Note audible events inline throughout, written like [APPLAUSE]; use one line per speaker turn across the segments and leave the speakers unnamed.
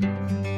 Thank you.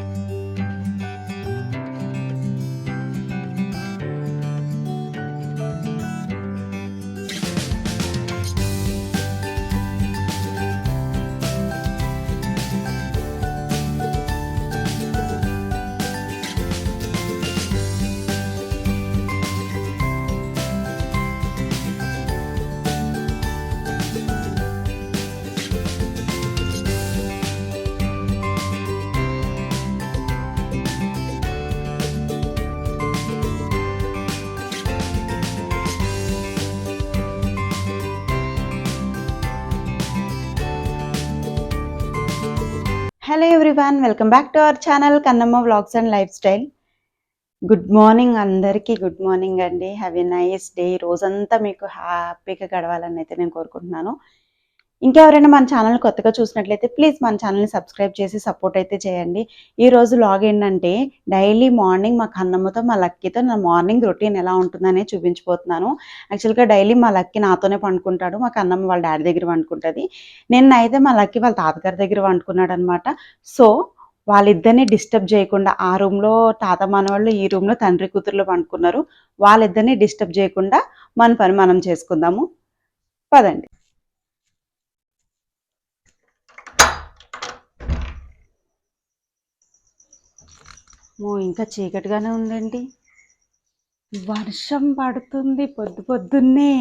Hello everyone welcome back to our channel Kannamma vlogs and lifestyle good morning అందరికీ good morning అండి. Have a nice day రోజంతా మీకు హ్యాపీగా గడవాలని అయితే నేను కోరుకుంటున్నాను. ఇంకెవరైనా మన ఛానల్ కొత్తగా చూసినట్లయితే ప్లీజ్ మన ఛానల్ని సబ్స్క్రైబ్ చేసి సపోర్ట్ అయితే చేయండి. ఈ రోజు లాగ్ ఏంటంటే డైలీ మార్నింగ్ మా కన్నమ్మతో మా లక్కీతో నా మార్నింగ్ రొటీన్ ఎలా ఉంటుందనే చూపించిపోతున్నాను యాక్చువల్గా డైలీ మా లక్కీ నాతోనే పండుకుంటాడు. మా కన్నమ్మ వాళ్ళ డాడీ దగ్గర పండుకుంటుంది. నిన్న అయితే మా లక్కీ వాళ్ళ తాతగారి దగ్గర వండుకున్నాడు అనమాట సో వాళ్ళిద్దరిని డిస్టర్బ్ చేయకుండా ఆ రూమ్లో తాత మనవాళ్ళు ఈ రూమ్లో తండ్రి కూతుర్లు పండుకున్నారు. వాళ్ళిద్దరిని డిస్టర్బ్ చేయకుండా మన పని మనం చేసుకుందాము. పదండి. ఓ ఇంకా చీకటిగానే ఉందండి. వర్షం పడుతుంది పొద్దు పొద్దున్నే.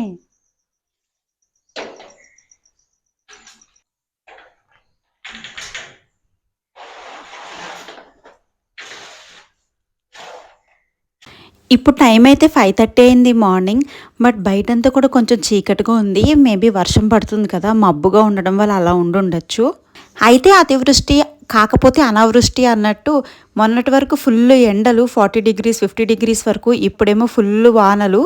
ఇప్పుడు టైం అయితే ఫైవ్ థర్టీ అయింది మార్నింగ్ బట్ బయటంతా కూడా కొంచెం చీకటిగా ఉంది. మేబీ వర్షం పడుతుంది కదా మబ్బుగా ఉండడం వల్ల అలా ఉండుండొచ్చు. అయితే అతివృష్టి కాకపోతే అనావృష్టి అన్నట్టు మొన్నటి వరకు ఫుల్ ఎండలు ఫార్టీ డిగ్రీస్ ఫిఫ్టీ డిగ్రీస్ వరకు ఇప్పుడేమో ఫుల్ వానలు.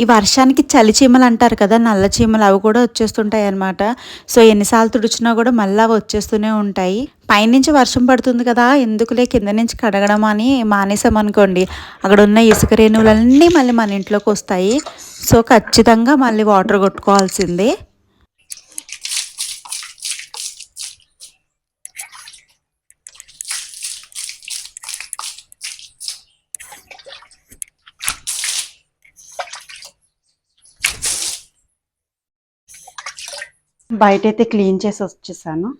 ఈ వర్షానికి చలి చీమలు అంటారు కదా నల్ల చీమలు అవి కూడా వచ్చేస్తుంటాయి అనమాట సో ఎన్నిసార్లు తుడిచినా కూడా మళ్ళీ అవి వచ్చేస్తూనే ఉంటాయి. పైనుంచి వర్షం పడుతుంది కదా ఎందుకులే కింద నుంచి కడగడం అని మానేసామనుకోండి అక్కడ ఉన్న ఇసుక రేణువులన్నీ మళ్ళీ మన ఇంట్లోకి వస్తాయి. సో ఖచ్చితంగా మళ్ళీ వాటర్ కొట్టుకోవాల్సిందే. బయట అయితే క్లీన్ చేసి వచ్చేసాను.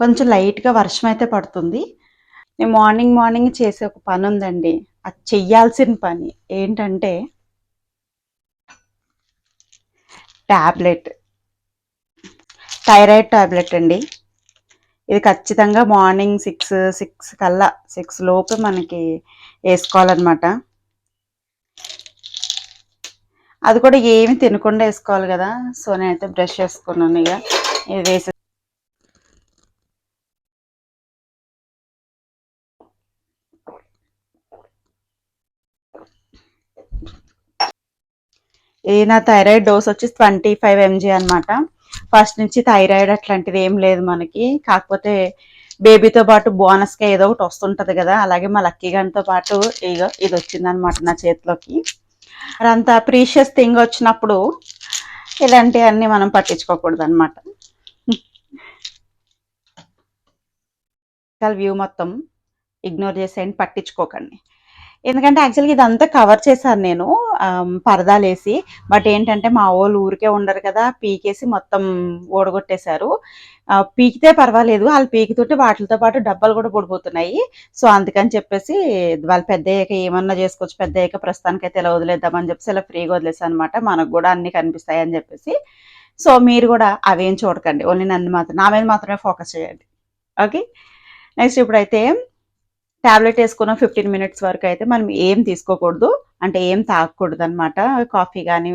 కొంచెం లైట్గా వర్షం అయితే పడుతుంది. నేను మార్నింగ్ మార్నింగ్ చేసే ఒక పని ఉందండి అది చెయ్యాల్సిన పని. ఏంటంటే ట్యాబ్లెట్ థైరాయిడ్ ట్యాబ్లెట్ అండి. ఇది ఖచ్చితంగా మార్నింగ్ సిక్స్ సిక్స్ కల్లా సిక్స్ లోపు మనకి వేసుకోవాలన్నమాట. అది కూడా ఏమి తినకుండా వేసుకోవాలి కదా. సో నేనైతే బ్రష్ చేసుకున్నాను ఇక. ఇది వేసి ఇది నా థైరాయిడ్ డోస్ వచ్చి ట్వంటీ ఫైవ్ ఎంజీ అనమాట ఫస్ట్ నుంచి థైరాయిడ్ అట్లాంటిది ఏం లేదు మనకి. కాకపోతే బేబీతో పాటు బోనస్గా ఏదో ఒకటి వస్తుంటుంది కదా. అలాగే మా లక్కీ గన్తో పాటు ఇక ఇది వచ్చిందనమాట నా చేతిలోకి. మరి అంత ప్రీషియస్ థింగ్ వచ్చినప్పుడు ఇలాంటివన్నీ మనం పట్టించుకోకూడదు అనమాట వ్యూ hmm. మొత్తం ఇగ్నోర్ చేసేయండి పట్టించుకోకండి. ఎందుకంటే యాక్చువల్గా ఇదంతా కవర్ చేశాను నేను పరదాలు వేసి బట్ ఏంటంటే మా వాళ్ళు ఊరికే ఉండరు కదా పీకేసి మొత్తం ఓడగొట్టేశారు పీకితే పర్వాలేదు వాళ్ళు పీకితుంటే వాటితో పాటు డబ్బాలు కూడా పడిపోతున్నాయి సో అందుకని చెప్పేసి వాళ్ళు పెద్ద అయ్యాక ఏమన్నా చేసుకోవచ్చు పెద్ద అయ్యాక ప్రస్తుతానికి అయితే ఇలా వదిలేద్దామని చెప్పేసి ఇలా ఫ్రీగా వదిలేసాను అనమాట మనకు కూడా అన్ని కనిపిస్తాయి అని చెప్పేసి. సో మీరు కూడా అవేం చూడకండి ఓన్లీ నన్ను మాత్రం నా మీద మాత్రమే ఫోకస్ చేయండి. ఓకే? నెక్స్ట్ ఇప్పుడైతే ట్యాబ్లెట్ వేసుకున్న ఫిఫ్టీన్ మినిట్స్ వరకు అయితే మనం ఏం తీసుకోకూడదు. అంటే ఏం తాగకూడదు అనమాట కాఫీ కానీ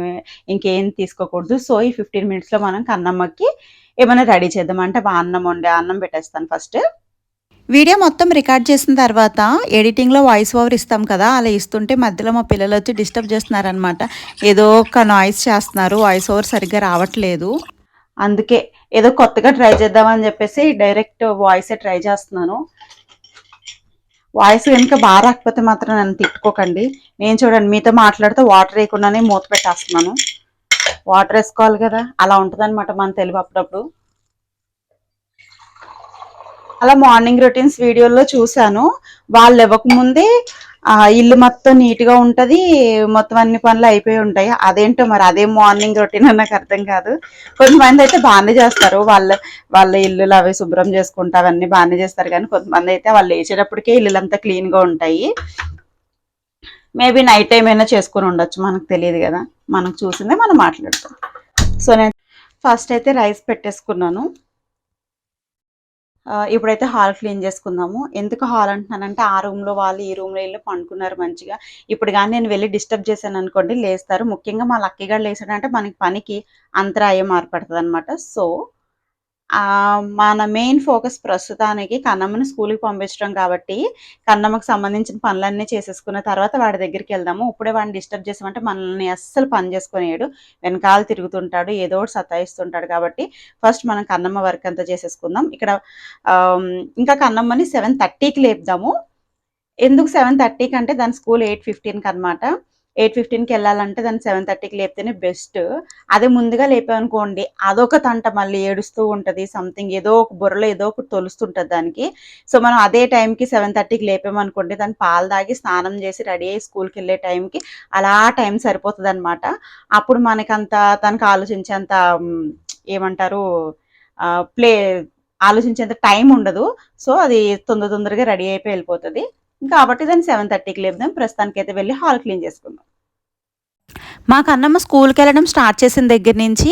ఇంకేం తీసుకోకూడదు. సో ఈ ఫిఫ్టీన్ మినిట్స్లో మనం కన్నమ్మకి ఏమైనా రెడీ చేద్దాం అంటే అన్నం వండే అన్నం పెట్టేస్తాను ఫస్ట్. వీడియో మొత్తం రికార్డ్ చేసిన తర్వాత ఎడిటింగ్లో వాయిస్ ఓవర్ ఇస్తాం కదా అలా ఇస్తుంటే మధ్యలో మా పిల్లలు వచ్చి డిస్టర్బ్ చేస్తున్నారనమాట ఏదో ఒక నాయిస్ చేస్తున్నారు వాయిస్ ఓవర్ సరిగ్గా రావట్లేదు. అందుకే ఏదో కొత్తగా ట్రై చేద్దామని చెప్పేసి డైరెక్ట్ వాయిసే ట్రై చేస్తున్నాను. వాయిస్ కనుక బాగా రాకపోతే మాత్రం నన్ను తిట్టుకోకండి. నేను చూడండి మీతో మాట్లాడితే వాటర్ వేయకుండానే మూత పెట్టేస్తున్నాను. వాటర్ వేసుకోవాలి కదా అలా ఉంటుందన్నమాట మన తెలుగు అప్పుడప్పుడు. అలా మార్నింగ్ రొటీన్స్ వీడియోలో చూశాను. వాళ్ళు ఇవ్వకముందే ఆ ఇల్లు మొత్తం నీట్గా ఉంటది. మొత్తం అన్ని పనులు అయిపోయి ఉంటాయి. అదేంటో మరి అదే మార్నింగ్ రొటీన్ అని నాకు అర్థం కాదు. కొంతమంది అయితే బాగానే చేస్తారు. వాళ్ళ వాళ్ళ ఇల్లులు అవి శుభ్రం చేసుకుంటా అవన్నీ బాగానే చేస్తారు. కానీ కొంతమంది అయితే వాళ్ళు లేచేటప్పటికే ఇల్లులంతా క్లీన్గా ఉంటాయి. మేబీ నైట్ టైం అయినా చేసుకుని ఉండొచ్చు. మనకు తెలియదు కదా. మనకు చూసిందే మనం మాట్లాడతాం. సో నేను ఫస్ట్ అయితే రైస్ పెట్టేసుకున్నాను. ఇప్పుడైతే హాల్ క్లీన్ చేసుకుందాము. ఎందుకు హాల్ అంటున్నానంటే ఆ రూమ్లో వాళ్ళు ఈ రూమ్లో వెళ్ళి పండుకున్నారు మంచిగా. ఇప్పుడు కానీ నేను వెళ్ళి డిస్టర్బ్ చేశాను అనుకోండి లేస్తారు. ముఖ్యంగా మా లక్కీ లేచాడంటే మనకి పనికి అంతరాయం ఏర్పడుతుంది అనమాట సో మన మెయిన్ ఫోకస్ ప్రస్తుతానికి కన్నమ్మని స్కూల్కి పంపించడం కాబట్టి కన్నమ్మకి సంబంధించిన పనులన్నీ చేసేసుకున్న తర్వాత వాడి దగ్గరికి వెళ్దాము. ఇప్పుడే వాడిని డిస్టర్బ్ చేసామంటే మనల్ని అస్సలు పని చేసుకునేడు వెనకాల తిరుగుతుంటాడు ఏదో ఒకటి సతాయిస్తుంటాడు కాబట్టి ఫస్ట్ మనం కన్నమ్మ వర్క్ అంతా చేసేసుకుందాం. ఇక్కడ ఇంకా కన్నమ్మని సెవెన్ థర్టీకి లేపుదాము. ఎందుకు సెవెన్ థర్టీకి అంటే దాని స్కూల్ ఎయిట్ ఫిఫ్టీన్కి అనమాట ఎయిట్ ఫిఫ్టీన్కి వెళ్ళాలంటే దాన్ని సెవెన్ థర్టీకి లేపితేనే బెస్ట్. అదే ముందుగా లేపామనుకోండి అదొక తంట మళ్ళీ ఏడుస్తూ ఉంటుంది సంథింగ్ ఏదో ఒక బుర్రలో ఏదో ఒకటి తొలుస్తుంటుంది దానికి. సో మనం అదే టైంకి సెవెన్ థర్టీకి లేపామనుకోండి దాన్ని పాలు తాగి స్నానం చేసి రెడీ అయ్యి స్కూల్కి వెళ్ళే టైంకి అలా టైం సరిపోతుంది అనమాట అప్పుడు మనకంత తనకు ఆలోచించేంత ఏమంటారు ప్లే ఆలోచించేంత టైం ఉండదు. సో అది తొందర తొందరగా రెడీ అయిపోయి వెళ్ళిపోతుంది. కాబట్టి దాన్ని సెవెన్ థర్టీకి లేపుదాం. ప్రస్తుతానికి అయితే వెళ్ళి హాల్ క్లీన్ చేసుకుందాం.
మా కన్నమ్మ స్కూల్కి వెళ్ళడం స్టార్ట్ చేసిన దగ్గర నుంచి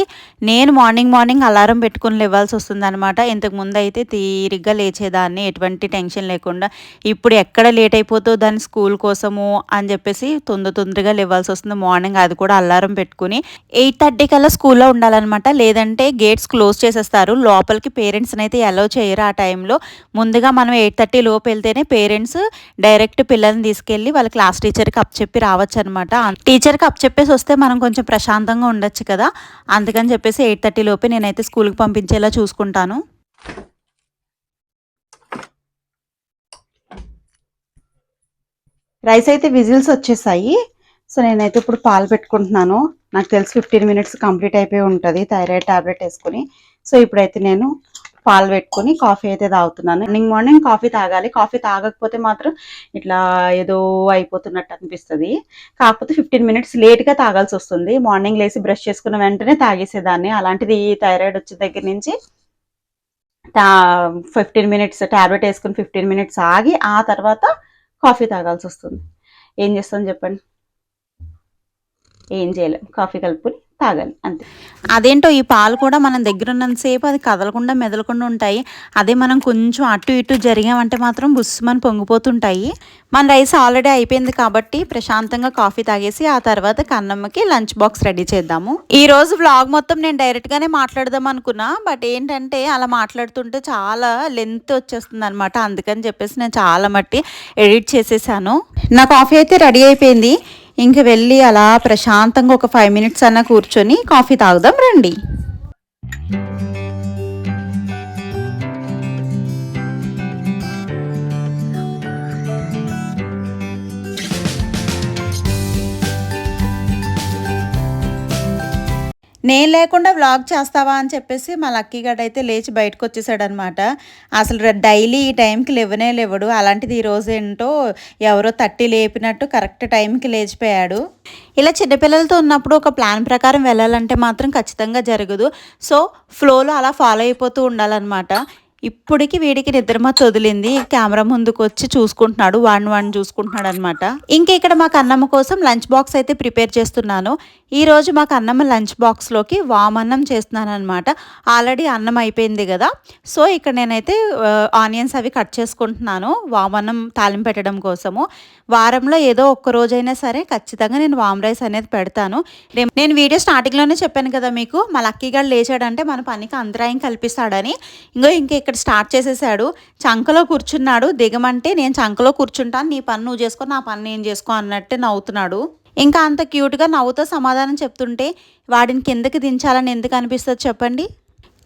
నేను మార్నింగ్ మార్నింగ్ అలారం పెట్టుకుని లేవాల్సి వస్తుందనమాట ఇంతకుముందు ఇంతకు ముందు అయితే తీరిగ్గా లేచేదాన్ని ఎటువంటి టెన్షన్ లేకుండా. ఇప్పుడు ఎక్కడ లేట్ అయిపోతుందో దాని స్కూల్ కోసము అని చెప్పేసి తొందర తొందరగా లేవాల్సి వస్తుంది. మార్నింగ్ అది కూడా అలారం పెట్టుకుని ఎయిట్ థర్టీ కల్లా స్కూల్లో ఉండాలన్నమాట. లేదంటే గేట్స్ క్లోజ్ చేసేస్తారు. లోపలికి పేరెంట్స్ని అయితే అలౌ చేయరు ఆ టైంలో. ముందుగా మనం ఎయిట్ థర్టీ లోపు వెళ్తేనే పేరెంట్స్ డైరెక్ట్ పిల్లల్ని తీసుకెళ్ళి వాళ్ళ క్లాస్ టీచర్కి అప్ చెప్పి రావచ్చు అనమాట టీచర్కి అప్ చెప్పేసి వస్తే మనం కొంచెం ప్రశాంతంగా ఉండొచ్చు కదా. అందుకని చెప్పేసి ఎయిట్ థర్టీ లోపే నేనైతే స్కూల్కి పంపించేలా చూసుకుంటాను.
రైస్ అయితే విజిల్స్ వచ్చేసాయి. సో నేనైతే ఇప్పుడు పాలు పెట్టుకుంటున్నాను. నాకు తెలిసి ఫిఫ్టీన్ మినిట్స్ కంప్లీట్ అయిపోయి ఉంటుంది. థైరాయిడ్ టాబ్లెట్ వేసుకుని. సో ఇప్పుడైతే నేను పాలు పెట్టుకుని కాఫీ అయితే తాగుతున్నాను. మార్నింగ్ మార్నింగ్ కాఫీ తాగాలి. కాఫీ తాగకపోతే మాత్రం ఇట్లా ఏదో అయిపోతున్నట్టు అనిపిస్తుంది. కాకపోతే ఫిఫ్టీన్ మినిట్స్ లేట్గా తాగాల్సి వస్తుంది. మార్నింగ్ లేసి బ్రష్ చేసుకున్న వెంటనే తాగేసేదాన్ని. అలాంటిది థైరాయిడ్ వచ్చిన దగ్గర నుంచి ఫిఫ్టీన్ మినిట్స్ టాబ్లెట్ వేసుకుని ఫిఫ్టీన్ మినిట్స్ ఆగి ఆ తర్వాత కాఫీ తాగాల్సి వస్తుంది. ఏం చేస్తాం చెప్పండి? ఏం చేయలేం. కాఫీ కలుపుకొని తాగాలి అంతే.
అదేంటో ఈ పాలు కూడా మనం దగ్గర ఉన్నంతసేపు అది కదలకుండా మెదలకుండా ఉంటాయి. అదే మనం కొంచెం అటు ఇటు జరిగామంటే మాత్రం బుస్సుమని పొంగిపోతుంటాయి. మన రైస్ ఆల్రెడీ అయిపోయింది కాబట్టి ప్రశాంతంగా కాఫీ తాగేసి ఆ తర్వాత కన్నమ్మకి లంచ్ బాక్స్ రెడీ చేద్దాము. ఈ రోజు వ్లాగ్ మొత్తం నేను డైరెక్ట్గానే మాట్లాడదాం అనుకున్నా. బట్ ఏంటంటే అలా మాట్లాడుతుంటే చాలా లెంత్ వచ్చేస్తుంది అనమాట అందుకని చెప్పేసి నేను చాలా మట్టి ఎడిట్ చేసేసాను. నా కాఫీ అయితే రెడీ అయిపోయింది. ఇంక వెళ్ళి అలా ప్రశాంతంగా ఒక ఫైవ్ మినిట్స్ అన్న కూర్చొని కాఫీ తాగుదాం రండి. నేను లేకుండా వ్లాగ్ చేస్తావా అని చెప్పేసి మా లక్కీ గడ్ అయితే లేచి బయటకు వచ్చేసాడనమాట. అసలు డైలీ ఈ టైంకి లేవనే లేవడు. అలాంటిది ఈరోజు ఏంటో ఎవరో తట్టి లేపినట్టు కరెక్ట్ టైంకి లేచిపోయాడు. ఇలా చిన్నపిల్లలతో ఉన్నప్పుడు ఒక ప్లాన్ ప్రకారం వెళ్ళాలంటే మాత్రం ఖచ్చితంగా జరగదు. సో ఫ్లోలో అలా ఫాలో అయిపోతూ ఉండాలన్నమాట. ఇప్పటికి వీడికి నిద్రమత్ వదిలింది. కెమెరా ముందుకు వచ్చి చూసుకుంటున్నాడు. వన్ వన్ చూసుకుంటున్నాడు అనమాట ఇంకా ఇక్కడ మా కన్నమ్మ కోసం లంచ్ బాక్స్ అయితే ప్రిపేర్ చేస్తున్నాను. ఈ రోజు అన్నం లంచ్ బాక్స్లోకి వామన్నం చేస్తున్నాను అనమాట ఆల్రెడీ అన్నం అయిపోయింది కదా. సో ఇక్కడ నేనైతే ఆనియన్స్ అవి కట్ చేసుకుంటున్నాను వామన్నం తాలింపు పెట్టడం కోసము. వారంలో ఏదో ఒక్క రోజైనా సరే ఖచ్చితంగా నేను వామ్ రైస్ అనేది పెడతాను. నేను వీడియో స్టార్టింగ్లోనే చెప్పాను కదా మీకు మా లక్కీగా లేచాడంటే మన పనికి అంతరాయం కల్పిస్తాడని. ఇంకో ఇంక ఇక్కడ స్టార్ట్ చేసేసాడు. చంకలో కూర్చున్నాడు. దిగమంటే నేను చంకలో కూర్చుంటాను నీ పని నువ్వు చేసుకో నా పని నేను చేసుకో అన్నట్టే నవ్వుతున్నాడు. ఇంకా అంత క్యూట్గా నవ్వుతో సమాధానం చెప్తుంటే వాడిని కిందకి దించాలని ఎందుకు అనిపిస్తుంది చెప్పండి.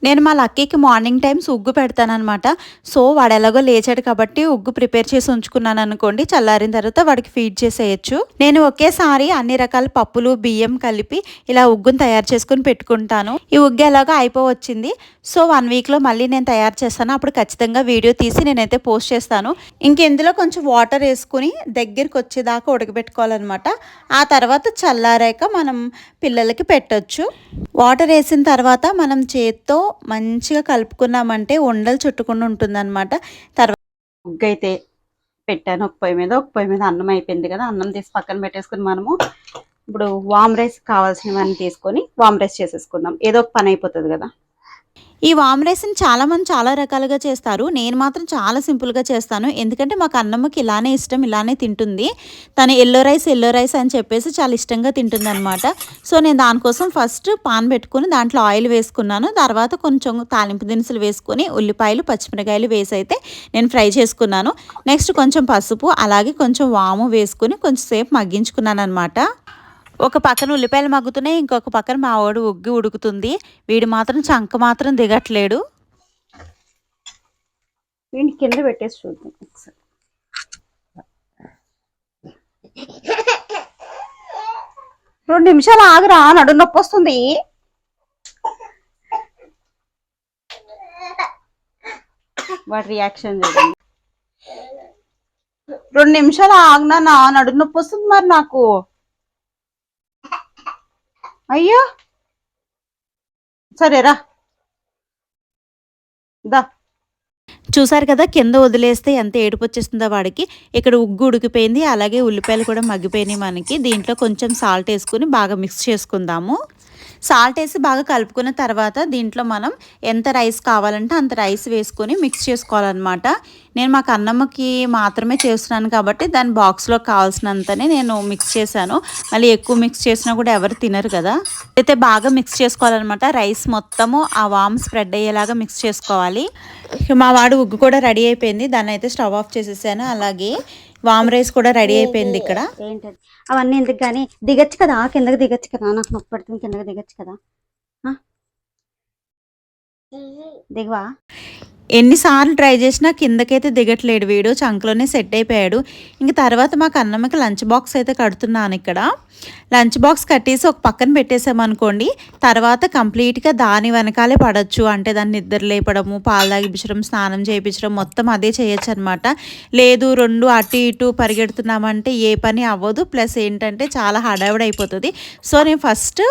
నేను మా లక్కీకి మార్నింగ్ టైమ్స్ ఉగ్గు పెడతానమాట సో వాడు ఎలాగో లేచాడు కాబట్టి ఉగ్గు ప్రిపేర్ చేసి ఉంచుకున్నాను అనుకోండి చల్లారిన తర్వాత వాడికి ఫీడ్ చేసేయచ్చు. నేను ఒకేసారి అన్ని రకాల పప్పులు బియ్యం కలిపి ఇలా ఉగ్గును తయారు చేసుకుని పెట్టుకుంటాను. ఈ ఉగ్గు ఎలాగో అయిపోవచ్చింది. సో వన్ వీక్లో మళ్ళీ నేను తయారు చేస్తాను. అప్పుడు ఖచ్చితంగా వీడియో తీసి నేనైతే పోస్ట్ చేస్తాను. ఇంకెందులో కొంచెం వాటర్ వేసుకుని దగ్గరికి వచ్చేదాకా ఉడకబెట్టుకోవాలన్నమాట. ఆ తర్వాత చల్లారాక మనం పిల్లలకి పెట్టచ్చు. వాటర్ వేసిన తర్వాత మనం చేత్తో మంచిగా కలుపుకున్నామంటే ఉండలు చుట్టుకుండా ఉంటుందన్నమాట. తర్వాత
ముగ్గు అయితే పెట్టాను. ఒక పొయ్యి మీద ఒక పొయ్యి మీద అన్నం అయిపోయింది కదా అన్నం తీసి పక్కన పెట్టేసుకుని మనము ఇప్పుడు వామ్ రైస్ కావాల్సినవన్నీ తీసుకొని వామ్ రైస్ చేసేసుకుందాం. ఏదో ఒక పని అయిపోతుంది కదా.
ఈ వామ్ రైస్ని చాలామంది చాలా రకాలుగా చేస్తారు. నేను మాత్రం చాలా సింపుల్గా చేస్తాను. ఎందుకంటే మాకు అన్నమ్మకి ఇలానే ఇష్టం ఇలానే తింటుంది. తను ఎల్లో రైస్ ఎల్లో రైస్ అని చెప్పేసి చాలా ఇష్టంగా తింటుంది అనమాట సో నేను దానికోసం ఫస్ట్ పాన్ పెట్టుకుని దాంట్లో ఆయిల్ వేసుకున్నాను. తర్వాత కొంచెం తాలింపు దినుసులు వేసుకొని ఉల్లిపాయలు పచ్చిమిరకాయలు వేసి అయితే నేను ఫ్రై చేసుకున్నాను. నెక్స్ట్ కొంచెం పసుపు అలాగే కొంచెం వాము వేసుకుని కొంచెం సేపు మగ్గించుకున్నాను అనమాట ఒక పక్కన ఉల్లిపాయలు మగ్గుతున్నాయి ఇంకొక పక్కన మా వాడు ఉగ్గి ఉడుకుతుంది. వీడు మాత్రం చంక మాత్రం దిగట్లేడు.
వీడిని కింద పెట్టేసి చూద్దాం ఒకసారి. రెండు నిమిషాలు ఆగురా నడు నొప్పి వస్తుంది. వాటి రియాక్షన్ చూడండి. రెండు నిమిషాలు ఆగినా నా నడు నొప్పి వస్తుంది మరి నాకు. అయ్యో! సరేరా. దా.
చూసారు కదా కింద వదిలేస్తే ఎంత ఏడుపు వచ్చేస్తుందో వాడికి. ఇక్కడ ఉగ్గు ఉడికిపోయింది అలాగే ఉల్లిపాయలు కూడా మగ్గిపోయినాయి మనకి. దీంట్లో కొంచెం సాల్ట్ వేసుకుని బాగా మిక్స్ చేసుకుందాము. సాల్ట్ వేసి బాగా కలుపుకున్న తర్వాత దీంట్లో మనం ఎంత రైస్ కావాలంటే అంత రైస్ వేసుకొని మిక్స్ చేసుకోవాలన్నమాట. నేను మాకు అన్నమ్మకి మాత్రమే చేస్తున్నాను కాబట్టి దాని బాక్స్లో కావాల్సినంతనే నేను మిక్స్ చేశాను. మళ్ళీ ఎక్కువ మిక్స్ చేసినా కూడా ఎవరు తినరు కదా. అయితే బాగా మిక్స్ చేసుకోవాలన్నమాట. రైస్ మొత్తము ఆ వామ్ స్ప్రెడ్ అయ్యేలాగా మిక్స్ చేసుకోవాలి. మా వాడు ఉగ్గు కూడా రెడీ అయిపోయింది. దాన్ని అయితే స్టవ్ ఆఫ్ చేసేసాను. అలాగే వామ్ రైస్ కూడా రెడీ అయిపోయింది ఇక్కడ.
ఏంటది? అవన్నీ ఎందుకు కానీ దిగచ్చు కదా? కిందకి దిగచ్చు కదా? నాకు నొప్పి పడుతుంది కిందకి దిగచ్చు కదా? ఆ? దిగవా?
ఎన్నిసార్లు ట్రై చేసినా కిందకైతే దిగట్లేడు. వీడు చంకలోనే సెట్ అయిపోయాడు. ఇంక తర్వాత మాకు అన్నమ్మకి లంచ్ బాక్స్ అయితే కడుతున్నాను ఇక్కడ. లంచ్ బాక్స్ కట్టేసి ఒక పక్కన పెట్టేసామనుకోండి తర్వాత కంప్లీట్గా దాని వెనకాలే పడవచ్చు అంటే దాన్ని నిద్ర లేపడము పాలు తాగిపించడం స్నానం చేయించడం మొత్తం అదే చేయొచ్చు అనమాట లేదు రెండు అటు ఇటు పరిగెడుతున్నామంటే ఏ పని అవ్వదు. ప్లస్ ఏంటంటే చాలా హడావిడి అయిపోతుంది సో నేను ఫస్ట్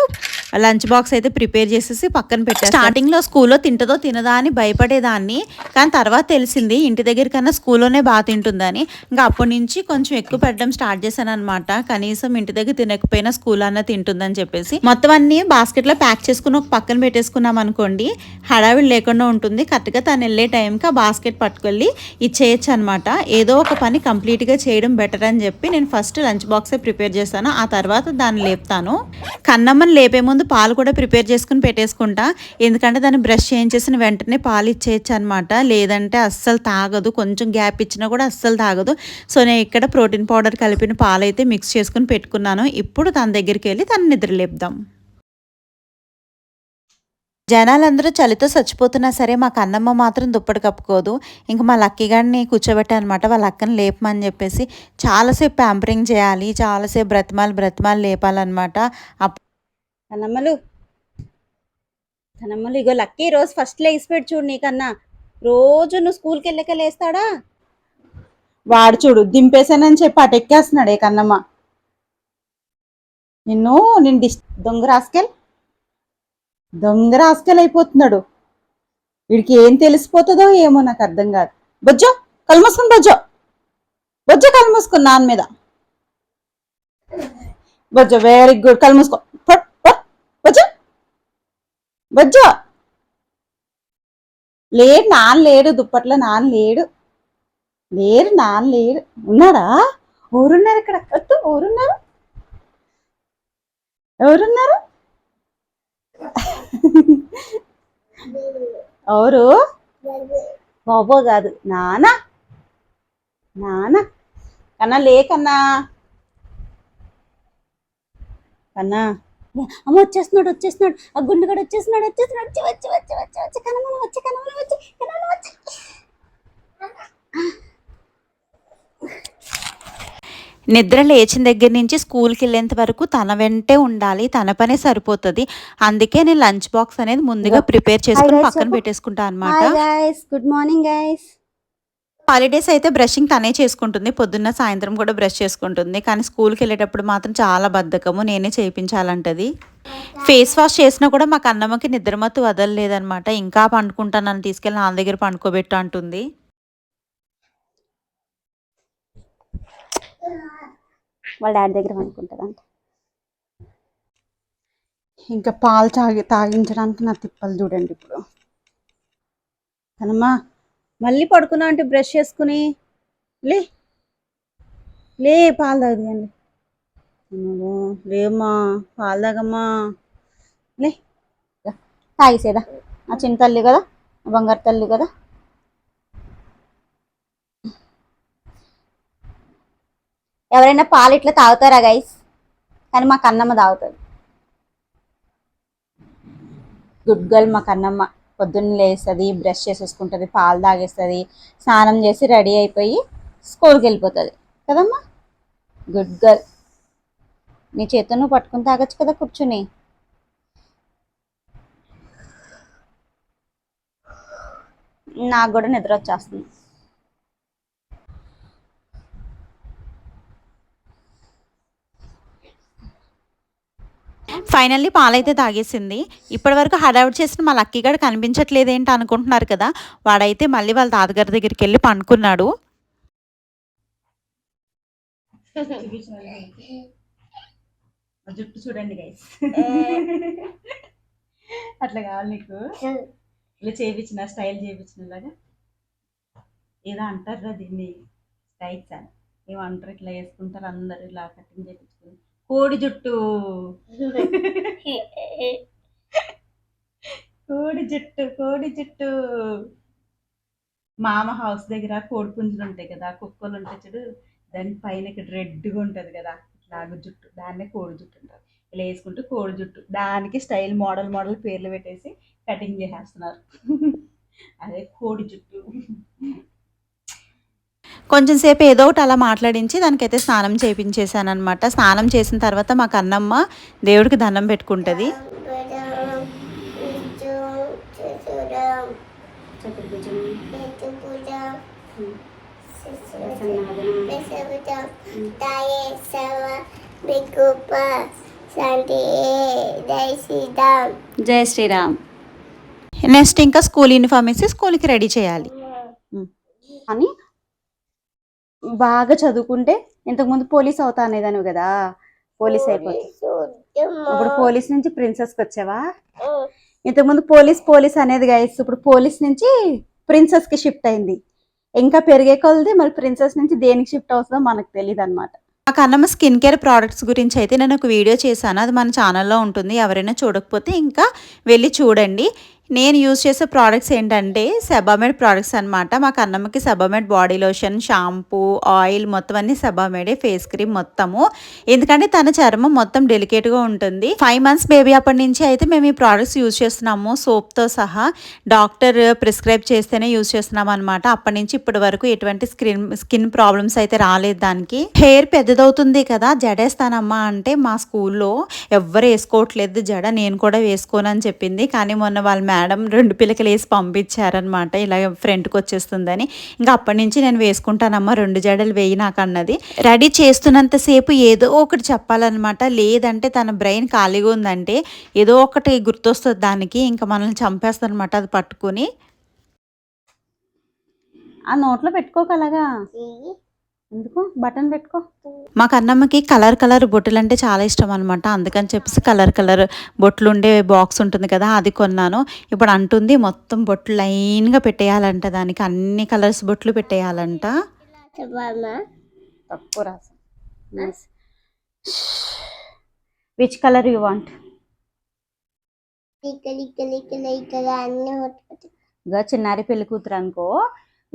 లంచ్ బాక్స్ అయితే ప్రిపేర్ చేసేసి పక్కన పెట్టాను స్టార్టింగ్లో స్కూల్లో తింటుందో తినదా అని భయపడేదాన్ని. కానీ తర్వాత తెలిసింది ఇంటి దగ్గర కన్నా స్కూల్లోనే బాగా తింటుందని. ఇంకా అప్పటి నుంచి కొంచెం ఎక్కువ పెట్టడం స్టార్ట్ చేశాను అనమాట కనీసం ఇంటి దగ్గర తినకపోయినా స్కూల్ అన్న తింటుందని చెప్పేసి. మొత్తం అన్ని బాస్కెట్లో ప్యాక్ చేసుకుని ఒక పక్కన పెట్టేసుకున్నాం అనుకోండి హడావిడి లేకుండా ఉంటుంది. కరెక్ట్గా తను వెళ్ళే టైంకి ఆ బాస్కెట్ పట్టుకెళ్ళి ఇచ్చేయచ్చు అనమాట ఏదో ఒక పని కంప్లీట్గా చేయడం బెటర్ అని చెప్పి నేను ఫస్ట్ లంచ్ బాక్సే ప్రిపేర్ చేస్తాను ఆ తర్వాత దాన్ని లేపుతాను. కన్నమ్మని లేపే ముందు పాలు కూడా ప్రిపేర్ చేసుకుని పెట్టేసుకుంటా. ఎందుకంటే దాన్ని బ్రష్ చేయించేసిన వెంటనే పాలు ఇచ్చేయచ్చు అనమాట లేదంటే అస్సలు తాగదు. కొంచెం గ్యాప్ ఇచ్చినా కూడా అస్సలు తాగదు. సో నేను ఇక్కడ ప్రోటీన్ పౌడర్ కలిపిన పాలు అయితే మిక్స్ చేసుకుని పెట్టుకున్నాను. ఇప్పుడు తన దగ్గరికి వెళ్ళి తను నిద్రలేపుదాం జనాలందరూ చలితో చచ్చిపోతున్నా సరే మా కన్నమ్మ మాత్రం దుప్పటి కప్పుకోదు. ఇంకా మా లక్కీ గారిని కూర్చోబెట్టానమాట వాళ్ళ అక్కని లేపమని చెప్పేసి చాలాసేపు ప్యాంపరింగ్ చేయాలి. చాలాసేపు బ్రతిమాలు బ్రతిమాలు లేపాలన్నమాట.
అప్పుడు కన్నమ్మలు ఇగో లక్కీ రోజు ఫస్ట్ లేసి పెట్టి చూడు నీకన్నా. రోజు నువ్వు స్కూల్కి వెళ్ళక లేస్తాడా? వాడు చూడు దింపేశానని చెప్పి అటు ఎక్కేస్తున్నాడే కన్నమ్మ. నిన్ను నేను డిస్ దొంగ రాసుకెల్. దొంగ రాసుకెళ్ళి అయిపోతున్నాడు. వీడికి ఏం తెలిసిపోతుందో ఏమో నాకు అర్థం కాదు. బొజ్జో కలుమూసుకుని బొజ్జో. బొజ్జో కళ్ళు నాన్న మీద. బొజ్జో వెరీ గుడ్ కలుమూసుకో బొజ్జో. బొజ్జో. లేడు నాన్న లేడు దుప్పట్లో నాన్న లేడు. లేరు నాన్న లేడు. ఉన్నాడా? ఎవరున్నారు ఇక్కడ? వద్దు ఎవరున్నారు? ఎవరున్నారు? ఎవరు? బాబో కాదు. నానా? నానా? కన్నా లే కన్నా. కన్నా.
అమ్మ వచ్చేస్తున్నాడు వచ్చేస్తున్నాడు. ఆ గుండుగాడు వచ్చేస్తున్నాడు వచ్చేస్తున్నాడు. వచ్చి వచ్చి వచ్చి వచ్చి వచ్చి. కనమన వచ్చి కనమన వచ్చి కనమన వచ్చి.
నిద్ర లేచిన దగ్గర నుంచి స్కూల్కి వెళ్ళేంత వరకు తన వెంటే ఉండాలి తన పనే సరిపోతుంది. అందుకే నేను లంచ్ బాక్స్ అనేది ముందుగా ప్రిపేర్ చేసుకుని పక్కన. పెట్టేసుకుంటా అనమాట
గుడ్ మార్నింగ్ గైస్
హాలిడేస్ అయితే బ్రషింగ్ తనే చేసుకుంటుంది. పొద్దున్న సాయంత్రం కూడా బ్రష్ చేసుకుంటుంది. కానీ స్కూల్కి వెళ్ళేటప్పుడు మాత్రం చాలా బద్ధకము. నేనే చేయించాలంటది. ఫేస్ వాష్ చేసినా కూడా మాకు అన్నమ్మకి నిద్రమత్తు వదలలేదనమాట ఇంకా పండుకుంటాను నన్ను తీసుకెళ్ళి నా దగ్గర పండుకోబెట్టు అంటుంది.
వాళ్ళ డాడీ దగ్గర అనుకుంటుందంట
ఇంకా పాలు తాగి తాగించడానికి నా తిప్పలు చూడండి ఇప్పుడు. కనమ్మా మళ్ళీ పడుకున్నా అంటే బ్రష్ చేసుకుని. లే. లే పాలు తాగండి లేమ్మా పాలు తాగమ్మా. లే.
తాగిసేదా నా చిన్న తల్లి కదా బంగారు తల్లి కదా. ఎవరైనా పాలు ఇట్లా తాగుతారా గైస్ కానీ మా కన్నమ్మ తాగుతుంది.
గుడ్ గర్ల్ మా కన్నమ్మ. పొద్దున్న లేస్తుంది బ్రష్ చేసేసుకుంటుంది పాలు తాగేస్తుంది స్నానం చేసి రెడీ అయిపోయి స్కూల్కి వెళ్ళిపోతుంది. కదమ్మా? గుడ్ గర్ల్ నీ చేతులు నువ్వు పట్టుకుని తాగొచ్చు కదా కూర్చుని. నాకు కూడా నిద్ర వచ్చేస్తుంది.
ఫైనల్లీ పాలైతే తాగేసింది. ఇప్పటి వరకు హడావుడి చేసిన మా లక్కీ గడు కనిపించట్లేదు ఏంటి అనుకుంటున్నారు కదా వాడైతే మళ్ళీ వాళ్ళ తాతగారి దగ్గరికి వెళ్ళి పండుకున్నాడు
జుట్టు చూడండి గైస్ [LAUGHS] అట్లా కావాలి నీకు. ఇలా చేయించిన స్టైల్ చేయించినలాగా ఏదో అంటారు దీన్ని స్టైల్స్ అని. ఏమంటారు ఇట్లా వేసుకుంటారు అందరు ఇలా కటింగ్ చేయించుకుని కోడి జుట్టు. [LAUGHS] కోడి జుట్టు కోడి జుట్టు. మామ హౌస్ దగ్గర కోడి పుంజులు ఉంటాయి కదా కుక్కలు ఉంటాయి చూడు. దాని పైన ఇక్కడ రెడ్గా ఉంటుంది కదా ఇట్లాగ జుట్టు. దాన్నే కోడి జుట్టు అంటారు. ఇలా వేసుకుంటూ కోడి జుట్టు. దానికి స్టైల్ మోడల్ మోడల్ పేర్లు పెట్టేసి కటింగ్ చేసేస్తున్నారు. [LAUGHS] అదే కోడి జుట్టు.
కొంచెం సేపు ఏదో ఒకటి అలా మాట్లాడించి దానికైతే స్నానం చేయించేసాను అనమాట స్నానం చేసిన తర్వాత మా కన్నమ్మ దేవుడికి దండం పెట్టుకుంటుంది.
జై శ్రీరామ్.
నెక్స్ట్ ఇంకా స్కూల్ యూనిఫామ్ వేసి స్కూల్కి రెడీ చేయాలి.
అని బాగా చదువుకుంటే ఇంతకుముందు పోలీస్ అవుతా అనేదాను కదా. పోలీస్ అయిపోతుంది ఇప్పుడు పోలీస్ నుంచి ప్రిన్సెస్కి వచ్చావా? ఇంతకుముందు పోలీస్ పోలీస్ అనేది గైస్ ఇప్పుడు పోలీస్ నుంచి ప్రిన్సెస్కి షిఫ్ట్ అయింది. ఇంకా పెరిగే కొలది మరి ప్రిన్సెస్ నుంచి దేనికి షిఫ్ట్ అవుతుందో మనకు తెలియదు అనమాట
మా కన్నమ్మ స్కిన్ కేర్ ప్రోడక్ట్స్ గురించి అయితే నేను ఒక వీడియో చేశాను. అది మన ఛానల్లో ఉంటుంది. ఎవరైనా చూడకపోతే ఇంకా వెళ్ళి చూడండి. నేను యూజ్ చేసే ప్రోడక్ట్స్ ఏంటంటే సెబామెడ్ ప్రోడక్ట్స్ అనమాట మా కన్నమ్మకి Sebamed body lotion shampoo oil మొత్తం అన్ని సెబామెడే ఫేస్ క్రీమ్ మొత్తము. ఎందుకంటే తన చర్మం మొత్తం డెలికేట్గా ఉంటుంది. ఫైవ్ మంత్స్ బేబీ అప్పటి నుంచి అయితే మేము ఈ ప్రోడక్ట్స్ యూజ్ చేస్తున్నాము. సోప్తో సహా డాక్టర్ ప్రిస్క్రైబ్ చేస్తేనే యూజ్ చేస్తున్నాం అనమాట అప్పటి నుంచి ఇప్పటి వరకు ఎటువంటి స్కిన్ స్కిన్ ప్రాబ్లమ్స్ అయితే రాలేదు దానికి. హెయిర్ పెద్దదవుతుంది కదా జడేస్తానమ్మా అంటే మా స్కూల్లో ఎవ్వరు వేసుకోవట్లేదు జడ నేను కూడా వేసుకోనని చెప్పింది. కానీ మొన్న వాళ్ళ మేడం రెండు పిల్లకలు వేసి పంపించారనమాట ఇలా ఫ్రంట్కి వచ్చేస్తుందని. ఇంకా అప్పటి నుంచి నేను వేసుకుంటానమ్మా రెండు జడలు వేయి నాకు అన్నది రెడీ చేస్తున్నంతసేపు ఏదో ఒకటి చెప్పాలన్నమాట. లేదంటే తన బ్రెయిన్ ఖాళీగా ఉందంటే ఏదో ఒకటి గుర్తొస్తుంది దానికి. ఇంకా మనల్ని చంపేస్తుంది అనమాట అది పట్టుకుని.
ఆ నోట్లో పెట్టుకోగలగా ఎందుకు? బటన్ పెట్టుకో.
మా కన్నమ్మకి కలర్ కలర్ బొట్టులు అంటే చాలా ఇష్టం అనమాట అందుకని చెప్పేసి కలర్ కలర్ బొట్లు ఉండే బాక్స్ ఉంటుంది కదా అది కొన్నాను. ఇప్పుడు అంటుంది మొత్తం బొట్లు లైన్గా పెట్టేయాలంట దానికి. అన్ని కలర్స్ బొట్లు పెట్టేయాలంట.
తప్పు రాసా. విచ్ కలర్ యూ వాంట్ చిన్నారి పెళ్ళి కూతురు అనుకో.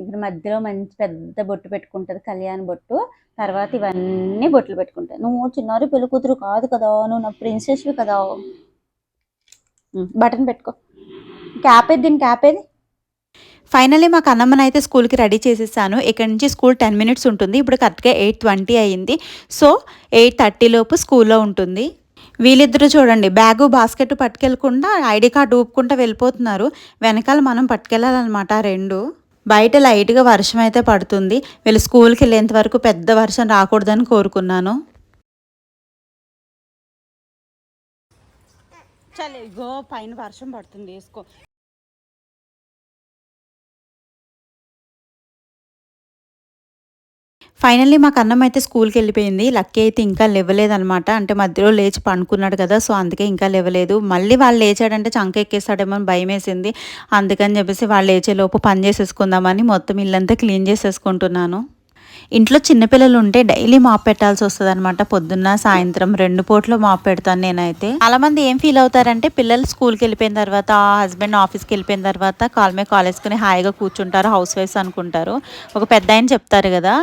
ఇక్కడ మధ్యలో మంచి పెద్ద బొట్టు పెట్టుకుంటది కళ్యాణ్ బొట్టు. తర్వాత ఇవన్నీ బొట్లు పెట్టుకుంటాయి నువ్వు చిన్నారి పెళ్ళి కూతురు కాదు కదా నువ్వు నా ప్రిన్సెస్ కదా. బటన్ పెట్టుకో. క్యాప్ ఏది దీని క్యాప్ ఏది
ఫైనల్లీ మా కన్నమ్మని అయితే స్కూల్కి రెడీ చేసేసాను. ఇక్కడ నుంచి స్కూల్ టెన్ మినిట్స్ ఉంటుంది. ఇప్పుడు కరెక్ట్గా ఎయిట్ ట్వంటీ అయ్యింది సో ఎయిట్ థర్టీ లోపు స్కూల్లో ఉంటుంది. వీళ్ళిద్దరూ చూడండి బ్యాగు బాస్కెట్ పట్టుకెళ్ళకుండా ఐడి కార్డు ఊపుకుంటూ వెళ్ళిపోతున్నారు. వెనకాల మనం పట్టుకెళ్ళాలన్నమాట రెండు. బయట లైట్గా వర్షం అయితే పడుతుంది. వీళ్ళు స్కూల్కి వెళ్ళేంత వరకు పెద్ద వర్షం రాకూడదని కోరుకున్నాను.
చలే గో పైన వర్షం పడుతుంది వేసుకో.
ఫైనల్లీ మాకు అన్నం అయితే స్కూల్కి వెళ్ళిపోయింది. లక్కీ అయితే ఇంకా లేవలేదనమాట అంటే మధ్యలో లేచి పండుకున్నాడు కదా సో అందుకే ఇంకా లేవలేదు. మళ్ళీ వాళ్ళు లేచాడంటే చంక ఎక్కేస్తాడేమో అని భయం వేసింది. అందుకని చెప్పేసి వాళ్ళు లేచేలోపు పని చేసేసుకుందామని మొత్తం ఇల్లంతా క్లీన్ చేసేసుకుంటున్నాను. ఇంట్లో చిన్నపిల్లలు ఉంటే డైలీ మాప్ పెట్టాల్సి వస్తుంది అనమాట పొద్దున్న సాయంత్రం రెండు పూట్లు మాప్ పెడతాను నేనైతే. చాలా మంది ఏం ఫీల్ అవుతారంటే పిల్లలు స్కూల్కి వెళ్ళిపోయిన తర్వాత హస్బెండ్ ఆఫీస్కి వెళ్ళిపోయిన తర్వాత కాల్ మీద కాల్ వేసుకుని హాయిగా కూర్చుంటారు హౌస్ వైఫ్స్ అనుకుంటారు. ఒక పెద్ద ఆయన చెప్తారు కదా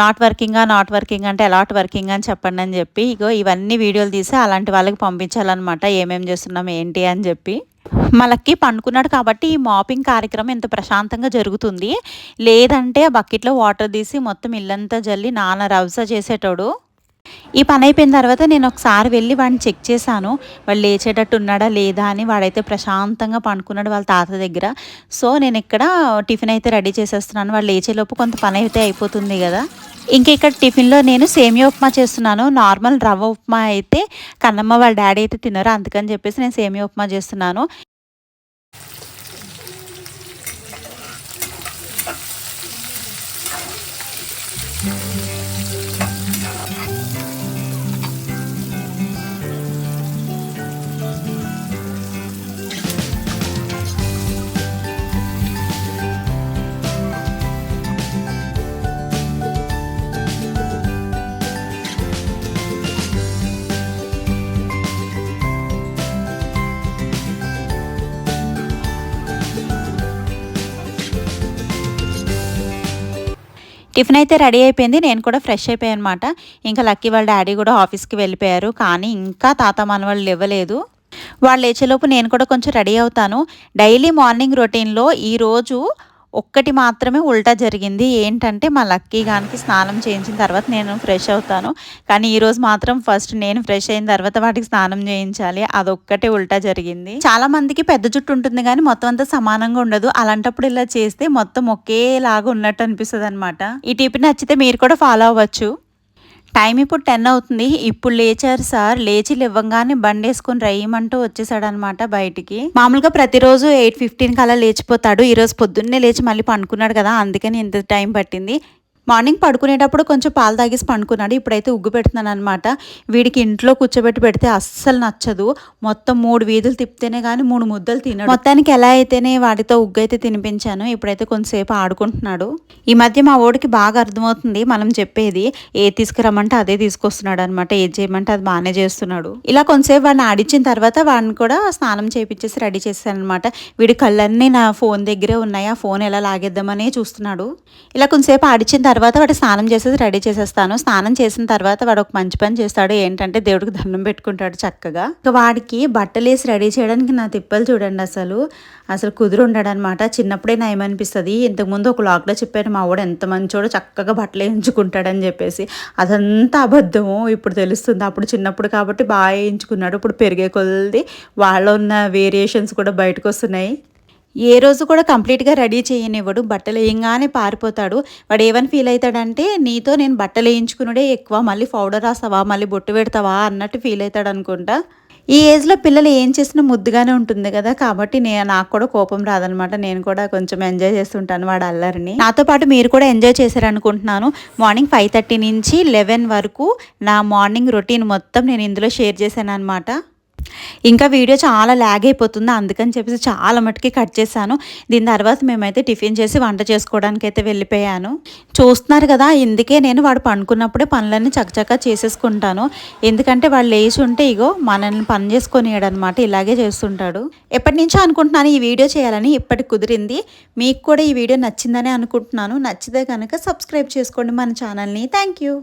నాట్ వర్కింగా నాట్ వర్కింగ్ అంటే ఎలాట్ వర్కింగ్ అని చెప్పండి అని చెప్పి ఇగో ఇవన్నీ వీడియోలు తీసి అలాంటి వాళ్ళకి పంపించాలన్నమాట ఏమేమి చేస్తున్నాం ఏంటి అని చెప్పి. మనకి పండుకున్నాడు కాబట్టి ఈ మాపింగ్ కార్యక్రమం ఎంత ప్రశాంతంగా జరుగుతుంది. లేదంటే ఆ బకెట్లో వాటర్ తీసి మొత్తం ఇల్లంతా జల్లి నాన్న రవ్స చేసేటోడు. ఈ పని అయిపోయిన తర్వాత నేను ఒకసారి వెళ్ళి వాడిని చెక్ చేశాను. వాడు లేచేటట్టు ఉన్నాడా లేదా అని వాడైతే ప్రశాంతంగా పండుకున్నాడు వాళ్ళ తాత దగ్గర. సో నేను ఇక్కడ టిఫిన్ అయితే రెడీ చేసేస్తున్నాను. వాడు లేచేలోపు కొంత పని అయితే అయిపోతుంది కదా. ఇంకా ఇక్కడ టిఫిన్లో నేను సేమియా ఉప్మా చేస్తున్నాను. నార్మల్ రవ్వ ఉప్మా అయితే కన్నమ్మ వాళ్ళ డాడీ అయితే తినరు. అందుకని చెప్పేసి నేను సేమియా ఉప్మా చేస్తున్నాను. టిఫిన్ అయితే రెడీ అయిపోయింది. నేను కూడా ఫ్రెష్ అయిపోయాను అనమాట ఇంకా లక్కీ వాళ్ళ డాడీ కూడా ఆఫీస్కి వెళ్ళిపోయారు. కానీ ఇంకా తాత మనవాళ్ళు ఇవ్వలేదు వాళ్ళు లేచేలోపు నేను కూడా కొంచెం రెడీ అవుతాను. డైలీ మార్నింగ్ రొటీన్లో ఈరోజు ఒక్కటి మాత్రమే ఉల్టా జరిగింది. ఏంటంటే మా లక్కీ గానికి స్నానం చేయించిన తర్వాత నేను ఫ్రెష్ అవుతాను. కానీ ఈరోజు మాత్రం ఫస్ట్ నేను ఫ్రెష్ అయిన తర్వాత వాటికి స్నానం చేయించాలి. అదొక్కటే ఉల్టా జరిగింది. చాలా మందికి పెద్ద జుట్టు ఉంటుంది కానీ మొత్తం అంతా సమానంగా ఉండదు. అలాంటప్పుడు ఇలా చేస్తే మొత్తం ఒకేలాగా ఉన్నట్టు అనిపిస్తుంది అనమాట ఈ టిప్ నచ్చితే మీరు కూడా ఫాలో అవ్వచ్చు. టైం ఇప్పుడు టెన్ అవుతుంది. ఇప్పుడు లేచారు సార్. లేచి లేవంగానే బండి వేసుకుని రయ్యమంటూ వచ్చేసాడు అనమాట బయటికి. మామూలుగా ప్రతిరోజు ఎయిట్ ఫిఫ్టీన్ కల్లా లేచిపోతాడు. ఈ రోజు పొద్దున్నే లేచి మళ్ళీ పండుకున్నాడు కదా. అందుకని ఇంత టైం పట్టింది. మార్నింగ్ పడుకునేటప్పుడు కొంచెం పాలు తాగేసి పండుకున్నాడు. ఇప్పుడైతే ఉగ్గు పెడుతున్నాను అనమాట వీడికి ఇంట్లో కూర్చోబెట్టి పెడితే అస్సలు నచ్చదు. మొత్తం మూడు వీధులు తిప్పితేనే కానీ మూడు ముద్దలు తినడు. మొత్తానికి ఎలా అయితేనే వాడితో ఉగ్గు అయితే తినిపించాను. ఇప్పుడైతే కొంతసేపు ఆడుకుంటున్నాడు. ఈ మధ్య మా ఓడికి బాగా అర్థమవుతుంది. మనం చెప్పేది ఏ తీసుకురమ్మంటే అదే తీసుకొస్తున్నాడు అనమాట ఏది చేయమంటే అది బాగానే చేస్తున్నాడు. ఇలా కొంతసేపు వాడిని ఆడించిన తర్వాత వాడిని కూడా స్నానం చేయించేసి రెడీ చేశాను అనమాట వీడి కళ్ళన్నీ నా ఫోన్ దగ్గరే ఉన్నాయి. ఆ ఫోన్ ఎలా లాగేద్దామనే చూస్తున్నాడు. ఇలా కొంతసేపు ఆడించిన తర్వాత వాడు స్నానం చేసేసి రెడీ చేసేస్తాను. స్నానం చేసిన తర్వాత వాడు ఒక మంచి పని చేస్తాడు. ఏంటంటే దేవుడికి దండం పెట్టుకుంటాడు చక్కగా. ఇంకా వాడికి బట్టలు వేసి రెడీ చేయడానికి నా తిప్పలు చూడండి అసలు. అసలు కుదురు ఉండడనమాట చిన్నప్పుడే నయమనిపిస్తుంది ఇంతకుముందు ఒక లాక్లో చెప్పాను మా వాడు ఎంత మంచోడో చక్కగా బట్టలు వేయించుకుంటాడని చెప్పేసి. అదంతా అబద్ధము. ఇప్పుడు తెలుస్తుంది. అప్పుడు చిన్నప్పుడు కాబట్టి బాగా వేయించుకున్నాడు. ఇప్పుడు పెరిగే కొలది వాళ్ళ ఉన్న వేరియేషన్స్ కూడా బయటకు వస్తున్నాయి. ఏ రోజు కూడా కంప్లీట్గా రెడీ చేయనివ్వడు బట్టలు వేయంగానే పారిపోతాడు. వాడు ఏమని ఫీల్ అవుతాడంటే నీతో నేను బట్టలు వేయించుకునుడే ఎక్కువ మళ్ళీ పౌడర్ రాస్తావా మళ్ళీ బొట్టు పెడతావా అన్నట్టు ఫీల్ అవుతాడు అనుకుంటా. ఈ ఏజ్లో పిల్లలు ఏం చేసినా ముద్దుగానే ఉంటుంది కదా కాబట్టి నేను నాకు కూడా కోపం రాదనమాట. నేను కూడా కొంచెం ఎంజాయ్ చేస్తుంటాను వాడు అల్లరిని. నాతో పాటు మీరు కూడా ఎంజాయ్ చేశారనుకుంటున్నాను. మార్నింగ్ ఫైవ్ థర్టీ నుంచి లెవెన్ వరకు నా మార్నింగ్ రొటీన్ మొత్తం నేను ఇందులో షేర్ చేశాను అనమాట ఇంకా వీడియో చాలా ల్యాగ్ అయిపోతుంది అందుకని చెప్పేసి చాలా మటుకి కట్ చేశాను. దీని తర్వాత మేమైతే టిఫిన్ చేసి వంట చేసుకోవడానికి అయితే వెళ్ళిపోయాను. చూస్తున్నారు కదా ఇందుకే నేను వాడు పండుకున్నప్పుడే పనులన్నీ చకచకా చేసేసుకుంటాను. ఎందుకంటే వాళ్ళు లేచి ఉంటే ఇగో మనల్ని పని చేసుకొనియడనమాట ఇలాగే చేస్తుంటాడు. ఎప్పటి నుంచో అనుకుంటున్నాను ఈ వీడియో చేయాలని ఇప్పటికి కుదిరింది. మీకు కూడా ఈ వీడియో నచ్చిందని అనుకుంటున్నాను. నచ్చితే కనుక సబ్స్క్రైబ్ చేసుకోండి మన ఛానల్ని థ్యాంక్ యూ